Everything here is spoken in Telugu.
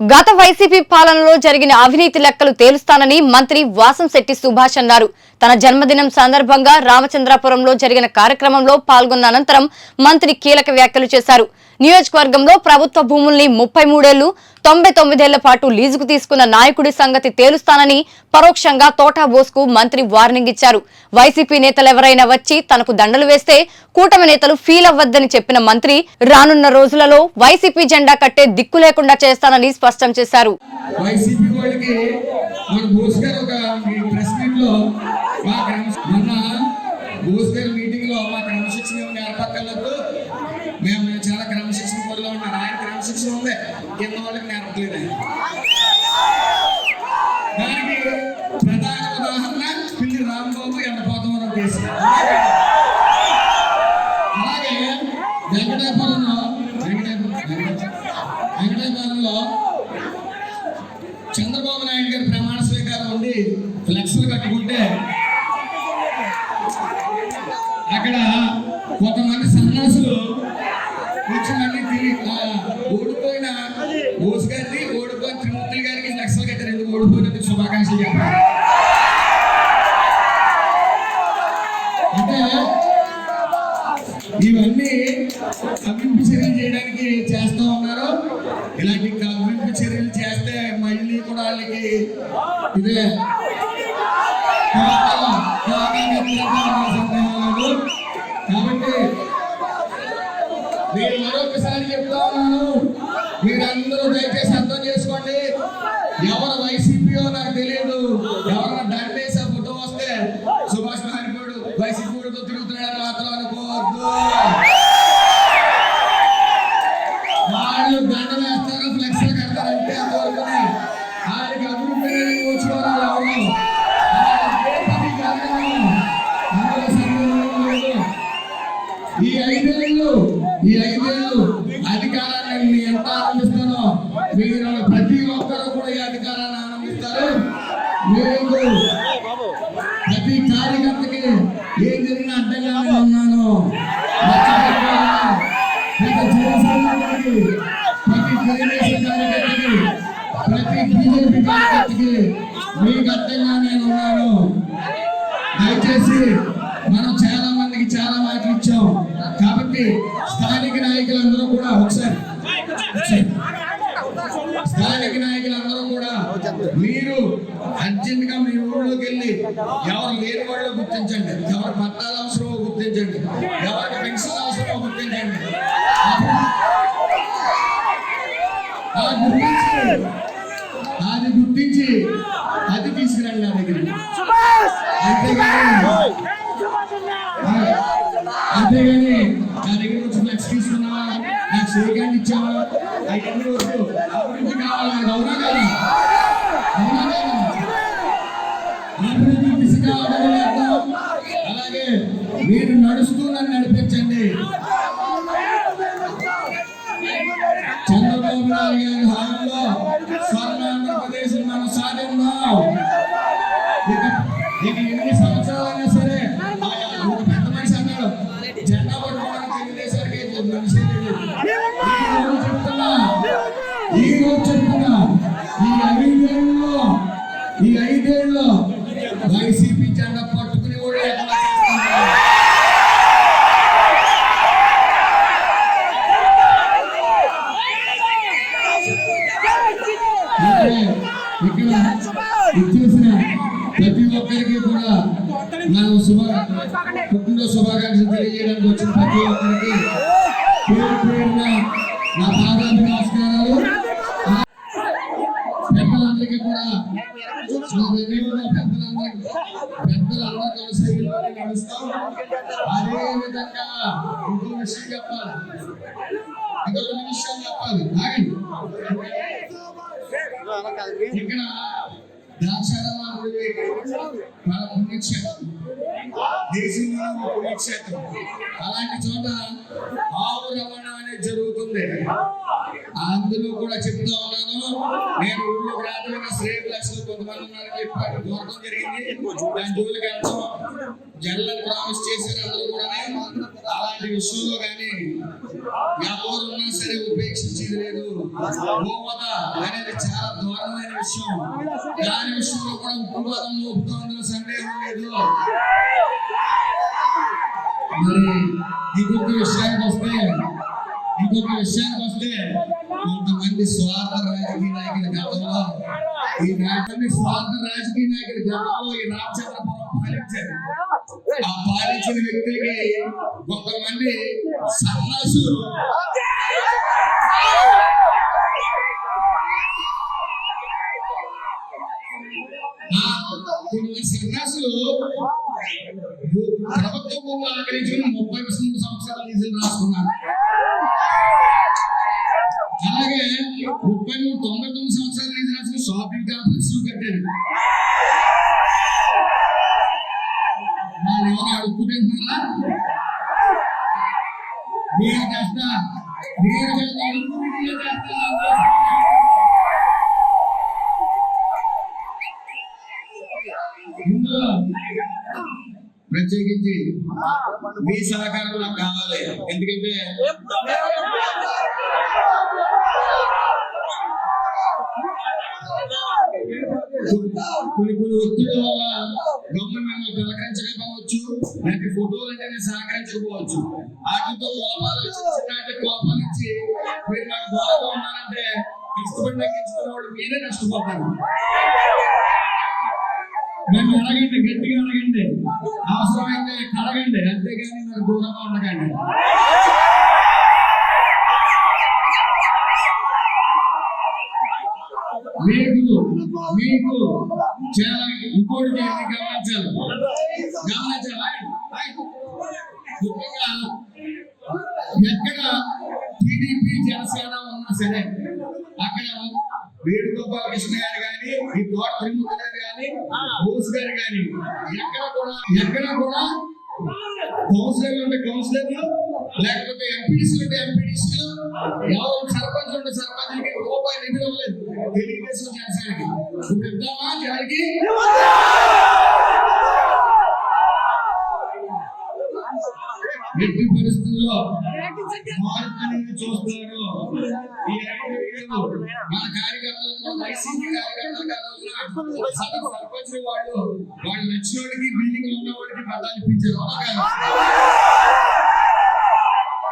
గత వైసీపీ పాలనలో జరిగిన అవినీతి లెక్కలు తేలుస్తానని మంత్రి వాసంశెట్టి సుభాష్ అన్నారు. తన జన్మదినం సందర్భంగా రామచంద్రాపురంలో జరిగిన కార్యక్రమంలో పాల్గొన్న అనంతరం మంత్రి కీలక వ్యాఖ్యలు చేశారు. నియోజకవర్గంలో ప్రభుత్వ భూముల్ని ముప్పై మూడేళ్ళు తొంభై తొమ్మిదేళ్ళ పాటు లీజుకు తీసుకున్న నాయకుడి సంగతి తేలుస్తానని పరోక్షంగా తోటా బోస్కు మంత్రి వార్నింగ్ ఇచ్చారు. వైసీపీ నేతలెవరైనా వచ్చి తనకు దండలు వేస్తే కూటమి నేతలు ఫీల్ అవ్వద్దని చెప్పిన మంత్రి రానున్న రోజులలో వైసీపీ జెండా కట్టే దిక్కు లేకుండా చేస్తానని స్పష్టం చేశారు. మన బోస్ గారు ఒక ప్రెస్ మీట్లో మా క్రమశ మొన్న బోస్ మీటింగ్లో మా క్రమశిక్షణ ఏమైనా ఏర్పక్కర్లేదు మేము మేము చాలా క్రమశిక్షణ పనిలో ఉన్నారు ఆయన క్రమశిక్షణ ఉంది కింద వాళ్ళకి నేర్పలేదు దానికి ప్రధాన ఉదాహరణ పిల్లి రాంబాబు ఎండపోతవరం కేసు. అలాగే వెంకటాపురంలో వెంకటాపురంలో చంద్రబాబు నాయుడు గారి ప్రమాణ స్వీకారం ఉండి ఫ్లెక్స్లు కట్టుకుంటే అక్కడ కొంతమంది సన్యాసులు ఆ, ఓడిపోయిన బోస్ గారిని ఓడిపోయిన త్రిమూర్తులు గారికి ఫ్లెక్స్లు కట్టారు ఎందుకు ఓడిపోయినందుకు శుభాకాంక్షలు చెప్పారు అంటే ఇవన్నీ అభివృద్ధి చర్యలు చేయడానికి చేస్తూ ఉన్నారు. ఇలాంటి అభివృద్ధి చర్యలు చేస్తే మళ్ళీ కూడా వాళ్ళకి ఇదే నేను మరొకసారి చెప్తా ఉన్నాను. మీరందరూ దయచేసి అర్థం చేసుకోండి. ఎవరు వైసీపీయో నాకు తెలియదు ఈ ఐదేళ్ళు ఈ ఐదేళ్ళు అధికారాన్ని నేను ఎంత ఆనందిస్తానో మీరు ప్రతి ఒక్కరు కూడా ఈ అధికారాన్ని ఆనందిస్తారు మీకు ప్రతి కార్యకర్తకి ఏం జరిగిన అడ్డంగా నేను ఉన్నాను ప్రతి తెలుగుదేశం కార్యకర్తకి ప్రతి బీజేపీ కార్యకర్తకి మీకు అడ్డంగా నేను ఉన్నాను. దయచేసి మనం చాలా మందికి చాలా మాటలు ఇచ్చాం. కాబట్టి స్థానిక నాయకులందరూ కూడా ఒకసారి. స్థానిక నాయకులందరూ కూడా మీరు అర్జెంట్గా మీ ఊళ్ళోకి వెళ్ళి ఎవరు లేని వాళ్ళు గుర్తించండి. ఎవరు పట్టాలు అవసరమో గుర్తించండి. ఎవరికి పెన్షన్ అవసరమో గుర్తించండి. అది గుర్తించి అది తీసుకురండి నా దగ్గర అంతేగాని అంతేగాని వద్దు అభివృద్ధి కావాలి నాకు అవునా కదా అవునా కదా అభివృద్ధి దిశగా అలాగే మీరు నడుస్తూ నన్ను నడిపించండి చంద్రబాబు నాయుడు గారి హామీలో స్వర్ణ ఆంధ్రప్రదేశ్ మనం సాధిందాం ఇక ఇక ఎన్ని సంవత్సరాలైనా సరే ఒక పెద్ద మనిషి అన్నాడు జెండా పట్టుకోవడానికి తెలుగుదేశానికి మనిషి వైసీపీ జెండా పట్టుకుని కూడా ఇక్కడ ఇచ్చేసిన ప్రతి ఒక్కరికి కూడా మనం శుభ పుట్టినరోజు శుభాకాంక్షలు తెలియజేయడానికి వచ్చిన ప్రతి ఒక్కరికి పేరు పేరున నా పాదాభి పెద్దలందరూ కలిసి నడుస్తాం అదే విధంగా ఇంకో విషయం చెప్పాలి ఇంకొక చెప్పాలి ఆగండి ఇక్కడ మన పుణ్యక్షేత్రం దేశంలో పుణ్యక్షేత్రం అలాంటి చోట ఆవు రవాణా అనేది జరుగుతుంది అందులో కూడా చెప్తా ఉన్నాను. నేను ఊళ్ళో రాత్రి శ్రేయ లక్షలు కొంతమంది ఉన్నారని చెప్పి దూరం జరిగింది. దాని జోలికి వెళ్తాం. జల్లని ప్రామిస్ చేశారు అందరూ కూడా అలాంటి విషయంలో కానీ ఎవరున్నా సరే ఉపేక్షించేది లేదు. గోవధ అనేది చాలా దారుణమైన విషయం. దాని విషయంలో కూడా ఉక్కువాదం ఒప్పుకోవడంలో సందేహం లేదు. మరి ఇంకొక విషయానికి వస్తే ఇంకొక విషయానికి వస్తే కొంతమంది స్వార్థ రాజకీయ నాయకుల గతంలో ఈ రాజ్యాన్ని స్వార్థ రాజకీయ నాయకుల గతంలో ఈ రామచంద్రపురం పాలించారు. ఆ పాలించిన వ్యక్తులకి కొంతమంది సన్నాసులు సన్యాసులు ప్రభుత్వం భూములు ఆక్రమించుకుని ముప్పై సంవత్సరాలు రాసుకున్నారు అలాగే ముప్పై మూడు తొంభై తొమ్మిది సంవత్సరాలు లీజు రాసుకుని షాపింగ్ కాంప్లెక్స్ కట్టారు వాళ్ళు ఏమైనా అడుగుతుంటున్నారా నేను చేస్తా నేను చేస్తా అడుగుతుంటే చేస్తా ఇందులో ప్రత్యేకించి మీ సహకారం నాకు కావాలి ఎందుకంటే కొన్ని కొన్ని ఒత్తిడి వల్ల గవర్నమెంట్ సహకరించకపోవచ్చు లేకపోతే ఫోటోలు అంటే నేను సహకరించకపోవచ్చు. వాటితో కోపాలు వచ్చి చిన్నటి ఇచ్చి మీరు నాకు బాగా ఉన్నారంటే కష్టపడి తగ్గించుకున్న వాళ్ళు మీరే నష్టపోతారు. నన్ను అడగండి గట్టిగా అడగండి. అవసరమైతే కడగండి అంతేగాని నాకు దూరంగా ఉండకండి. మీకు మీకు చాలా ఇంకోటి చేసి గమనించాలి. గమనించాలి ముఖ్యంగా ఎక్కడ టీడీపీ జనసేన ఉన్నా సరే అక్కడ వేణుగోపాల కృష్ణ గారు కానీ ఈ తోట త్రిమూర్తి గారు కానీ బోస్ గారు కానీ ఎక్కడ కూడా ఎక్కడ కూడా కౌన్సిలర్ ఉంటే కౌన్సిలర్ లేకపోతే ఎంపీడీసీలు ఉంటే ఎంపీడీసీలు ఎవరు సర్పంచ్ ఉంటే సర్పంచ్ ఎట్టి పరిస్థితుల్లో మార్పు అనేది చూస్తారు. ఈ ఐదు వేలు మన కార్యకర్తలు కూడా వైసీపీ కార్యకర్తలు కాదు సర్పంచ్ వాళ్ళు వాళ్ళు నచ్చినోడికి బిల్డింగ్ ఉన్న వాడికి పట్టాలు ఇప్పించారు. కాదా?